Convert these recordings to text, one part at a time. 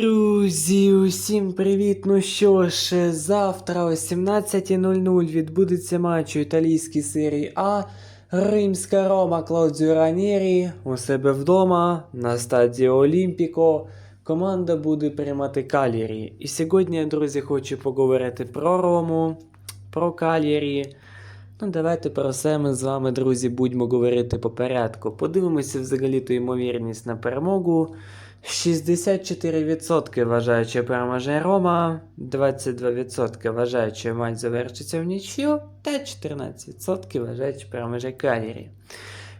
Друзі, усім привіт! Ну що ж, завтра о 17.00 відбудеться матч у італійській серії А. Римська Рома Клаудіо Ранєрі у себе вдома на стадії Олімпіко. Команда буде приймати Калірі. І сьогодні, друзі, хочу поговорити про Рому, про Калірі. Ну, давайте про все ми з вами, друзі, будемо говорити по порядку. Подивимося взагалі ту ймовірність на перемогу. 64% вважають, що переможе Рома, 22% вважають, що матч завершиться в нічю, та 14% вважають, що переможе Калірі.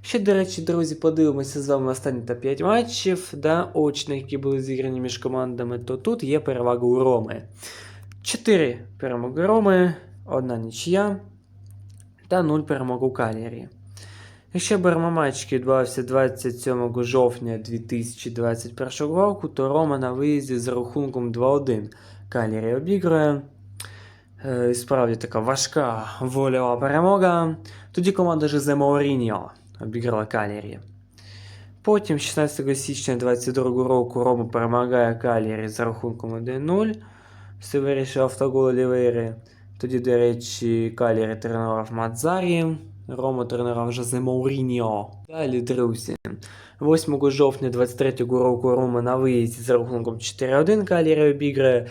Ще, до речі, друзі, подивимося з вами останні та 5 матчів, да, очних, які були зіграні між командами, то тут є перевага у Роми. 4 перемоги Роми, 1 нічия та 0 перемог у Калірі. Якщо беремо матч, відбувався 27 жовтня 2021 року, то Рома на виїзді з рахунком 2-1 Калірі обігрує. Е, і Справді така важка вольова перемога. Тоді команда Жозе Мауріньо обіграла Калірі. Потім, 16 січня 2022 року, Рома перемагає Калірі з рахунком 1-0. Все вирішив автогол Олівейри. Тоді, до речі, Калірі тренував Мадзарі. Рома тренував Жозе Мауріньо. Далі, друзі. 8 жовтня 23-го року Рома на виїзді з рахунком 4-1 Калірі обіграє.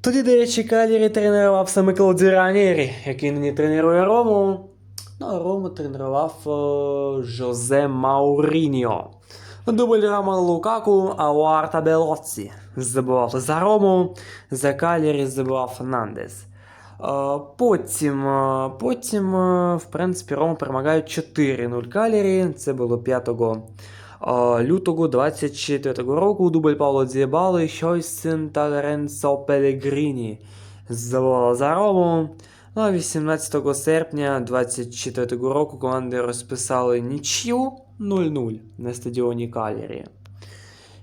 Тоді, до речі, Калірі тренував саме Клаудіо Ранєрі, який нині тренує Рому. Ну, а Рому тренував е, Жозе Мауріньо. Дубль Рома Лукаку, а Уарта Белоці забував за Рому, за Калірі забував Фернандес. Потім, потім, в принципі, Рома перемагають 4-0 Калірі. Це було 5 е, лютого 24 року. Дубль Пауло Дзібали, Хойсен та Лоренцо Пелегріні за Рому. Ну, а 18 серпня 24 року команди розписали нічю 0-0 на стадіоні Калірі.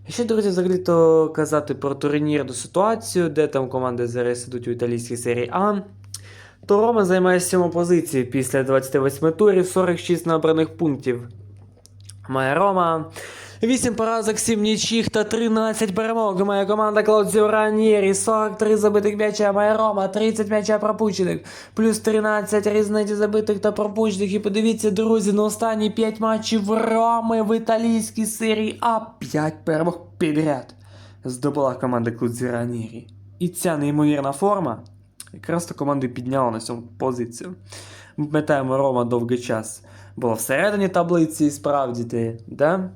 І друзі, взагалі то казати про турнірну ситуацію, де там команди зараз ідуть у італійській серії А. То Рома займає 7 позицію після 28 турів, 46 набраних пунктів. Має Рома. 8 поразок, 7 нічих та 13 перемог. Має команда Клаудіо Ранєрі. 43 забитих м'яча. Має Рома. 30 м'яча пропущених. Плюс 13 різниці забитих та пропущених. І подивіться, друзі, на останні 5 матчів Роми в італійській серії А. 5 перемог підряд. Здобула команда Клаудіо Ранєрі. І ця неймовірна форма якраз то команду підняла на цьому позицію. Ми пам'ятаємо, Рома довгий час була всередині таблиці, справді да?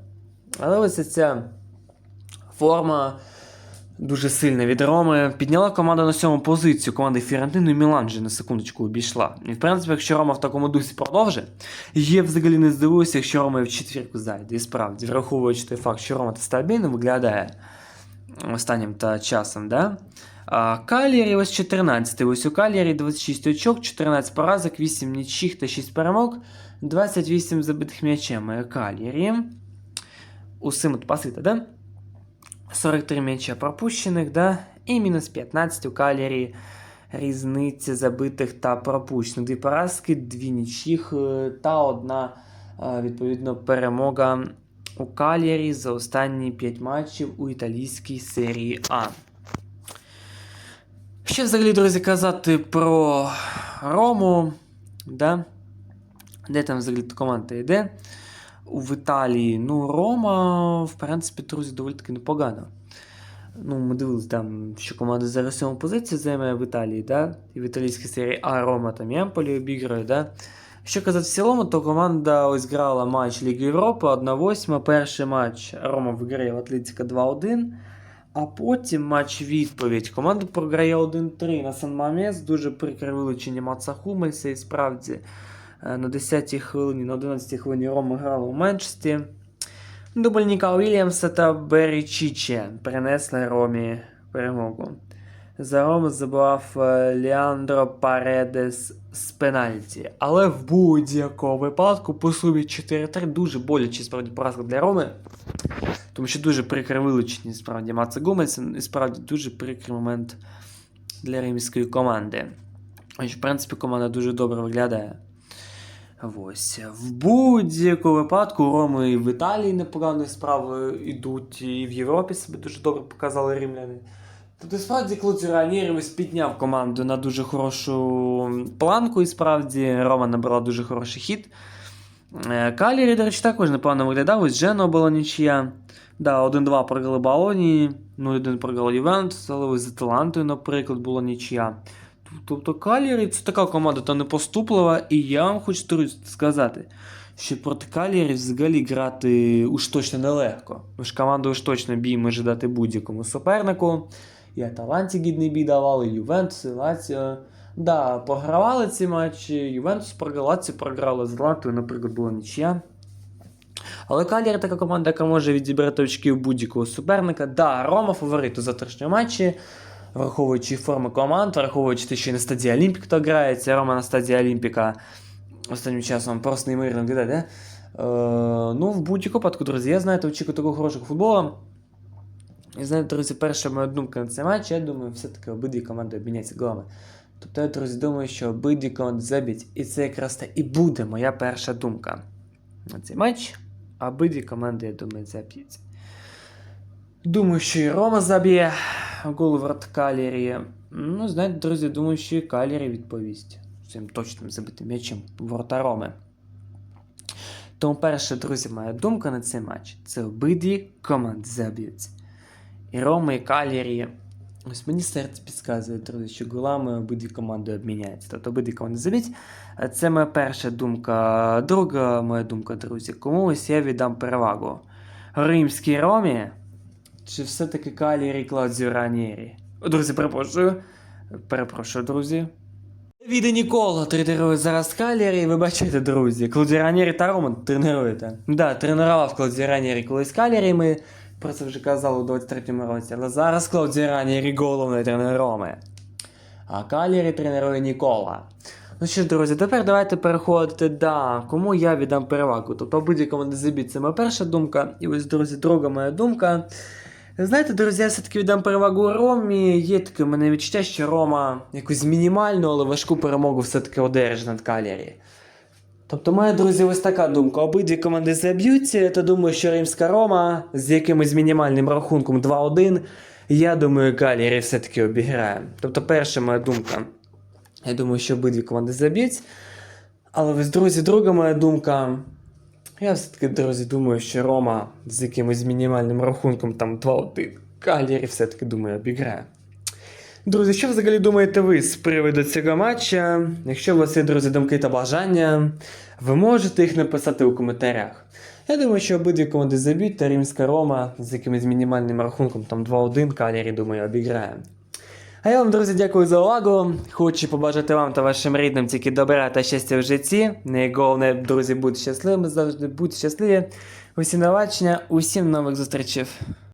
Але ось ця форма дуже сильна від Роми. Підняла команду на сьому позицію. Команди Фірантину і Мілан же на секундочку обійшла. І в принципі, якщо Рома в такому дусі продовжить, є взагалі не здивуюся, якщо Рома в четвірку зайде. І справді, враховуючи той факт, що Рома та стабільно виглядає останнім та часом, да? А Калірі ось 14. Ось у Калірі 26 очок, 14 поразок, 8 нічих та 6 перемог, 28 забитих м'ячем. Калірі. Усім от пасита, да? 43 м'яча пропущених, да? І мінус 15 у Калірі. Різниця забитих та пропущених. Дві поразки, дві нічих та одна, е, відповідно, перемога у Калірі за останні 5 матчів у італійській серії А. Ще взагалі, друзі, казати про Рому. Да? Де там взагалі команда йде? В Італії. Ну, Рома, в принципі, друзі, доволі таки непогано. Ну, ми дивилися там, що команда зараз сьому позицію займає в Італії, да? І в італійській серії А Рома там Ямполі обіграє, да? Що казати в цілому, то команда ось грала матч Ліги Європи 1-8. Перший матч Рома виграє в Атлетіка 2-1. А потім матч відповідь. Команда програє 1-3 на Сан Мамес. Дуже прикре вилучення Маца Хумельса. І справді на 10-й хвилині, на 11-й хвилині Рома грала у меншості. Дубль Ніка Уільямса та Беррі Чіче принесли Ромі перемогу. За Рому забував е, Ліандро Паредес з пенальті. Але в будь-якому випадку по сумі 4-3 дуже боляче справді поразка для Роми. Тому що дуже прикре вилучені справді Маца Гумельса, і справді дуже прикрий момент для римської команди. Ось, в принципі, команда дуже добре виглядає. Ось. В будь-якому випадку Роми і в Італії непоганою справою йдуть, і в Європі себе дуже добре показали рівляни. Тобто, справді, Клуці Раніри ось підняв команду на дуже хорошу планку, і справді Рома набрала дуже хороший хід. Е, Калірі, до речі, також непогано виглядав. Ось Джено була нічия. Да, 1-2 програли Балоні, 0-1 програли Ювентус, але ось з Аталантою, наприклад, була нічия. Тобто Калірі це така команда та не поступлива, і я вам хочу сказати, що проти Калірі взагалі грати уж точно нелегко. Уж команду уж точно бій може дати будь-якому супернику. І Аталанті гідний бій давали, і Ювентус, і Лаціо. Да, програвали ці матчі. Ювентус програв, Лаціо програли з Атлантою, наприклад, була нічия. Але Калір така команда, яка може відібрати очки у будь-якого суперника. Да, Рома фаворит у завтрашньому матчі, враховуючи форми команд, враховуючи те, що і на стадії Олімпік то грається, Рома на стадії Олімпіка останнім часом просто неймовірно виглядає, да? Е, ну, в будь-якому випадку, друзі, я знаєте, очікую такого хорошого футболу. І знаєте, друзі, перша моя думка на цей матч, я думаю, все-таки обидві команди обміняться голами. Тобто я, друзі, думаю, що обидві команди заб'ють, і це якраз та і буде моя перша думка на цей матч. Обидві команди, я думаю, заб'ють. Думаю, що і Рома заб'є гол в Калірі. Ну, знаєте, друзі, думаю, що і Калірі відповість цим точним забитим м'ячем ворота Роми. Тому перша, друзі, моя думка на цей матч це обидві команди заб'ють. І Рома, і Калірі. Ось мені серце підказує, друзі, що голами обидві команди обміняються. Тобто обидві команди заб'ють. Це моя перша думка. Друга моя думка, друзі. Кому ось я віддам перевагу? Римській Ромі? Чи все-таки Калірі Клаудзіо Ранєрі? Друзі, перепрошую. Перепрошую, друзі. Віде Нікола тренує зараз Калірі. Ви бачите, друзі, Клаудіо Ранєрі та Рома тренуєте. Да, тренував Клаудіо Ранєрі колись Калірі. Ми про це вже казали у 23-му році. Але зараз Клаудіо Ранєрі головний тренер Роми. А Калірі тренує Нікола. Ну що ж, друзі, тепер давайте переходити да, кому я віддам перевагу. Тобто команди забіть, це моя перша думка. І ось, друзі, друга моя думка. Знаєте, друзі, я все-таки віддам перевагу Ромі. Є таке в мене відчуття, що Рома якусь мінімальну, але важку перемогу все-таки одержить над Калірі. Тобто, моя друзі, ось така думка. Обидві команди заб'ються, то думаю, що Римська Рома з якимось мінімальним рахунком 2-1. Я думаю, Калірі все-таки обіграє. Тобто, перша моя думка. Я думаю, що обидві команди заб'ють. Але ось, друзі, друга моя думка. Я все-таки, друзі, думаю, що Рома з якимось мінімальним рахунком там 2-1. Калірі все-таки думаю, обіграє. Друзі, що взагалі думаєте ви з приводу цього матча? Якщо у вас є, друзі, думки та бажання, ви можете їх написати у коментарях. Я думаю, що обидві команди заб'ють, та Римська Рома з якимось мінімальним рахунком там 2-1 Калірі, думаю, обіграє. А я вам, друзі, дякую за увагу. Хочу побажати вам та вашим рідним тільки добра та щастя в житті. Найголовне, друзі, будьте щасливими, завжди будьте щасливі. Усім новачення, усім нових зустрічей.